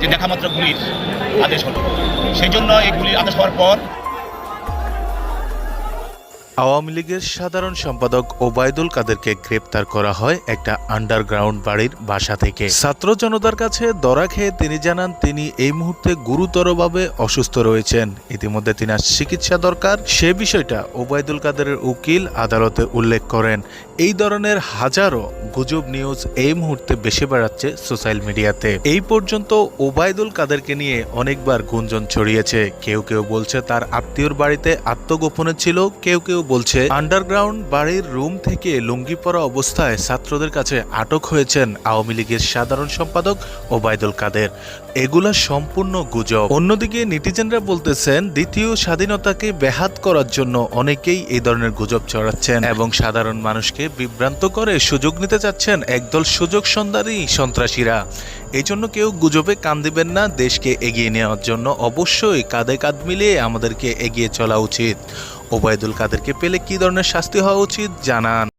যে দেখা মাত্র গুলির আদেশ হলো। সেই জন্য এই গুলির আদেশ হওয়ার পর আওয়ামী লীগের সাধারণ সম্পাদক ওবায়দুল কাদেরকে গ্রেপ্তার করা হয় একটা আন্ডারগ্রাউন্ড বাড়ির বাসা থেকে। ছাত্র জনতার কাছে দরা খেয়ে তিনি জানান, তিনি এই মুহূর্তে গুরুতরভাবে অসুস্থ রয়েছেন। ইতিমধ্যে তিনার চিকিৎসা দরকার। সে বিষয়টা ওবায়দুল কাদেরের উকিল আদালতে উল্লেখ করেন। এই ধরনের হাজারো গুজব নিউজ এই মুহূর্তে বেশি বেড়াচ্ছে সোশ্যাল মিডিয়াতে। এই পর্যন্ত ওবায়দুল কাদেরকে নিয়ে অনেকবার গুঞ্জন ছড়িয়েছে। কেউ কেউ বলছে তার আত্মীয়র বাড়িতে আত্মগোপনে ছিল, কেউ কেউ বলছে, আন্ডারগ্রাউন্ড বাড়ির রুম থেকে লুঙ্গি পরা অবস্থায় ছাত্রদের কাছে আটক হয়েছেন আওয়ামী লীগের সাধারণ সম্পাদক ওবায়দুল কাদের। এগুলা সম্পূর্ণ গুজব। অন্যদিকে নেটিজেনরা বলতেছেন, দ্বিতীয় স্বাধীনতাকে ব্যাহাত করার জন্য অনেকেই এই ধরনের গুজব ছড়াচ্ছেন এবং সাধারণ মানুষকে বিভ্রান্ত করে সুযোগ নিতে চাচ্ছেন একদল সুযোগ সন্ধানী সন্ত্রাসীরা। জন্য কেউ গুজবে কান দিবেন না, দেশকে এগিয়ে নেওয়ার জন্য অবশ্যই কাঁধে কাঁধ মিলিয়ে আমাদেরকে এগিয়ে চলা উচিত। ওবায়দুল কাদেরকে পেলে কি ধরনের শাস্তি হওয়া উচিত জানান।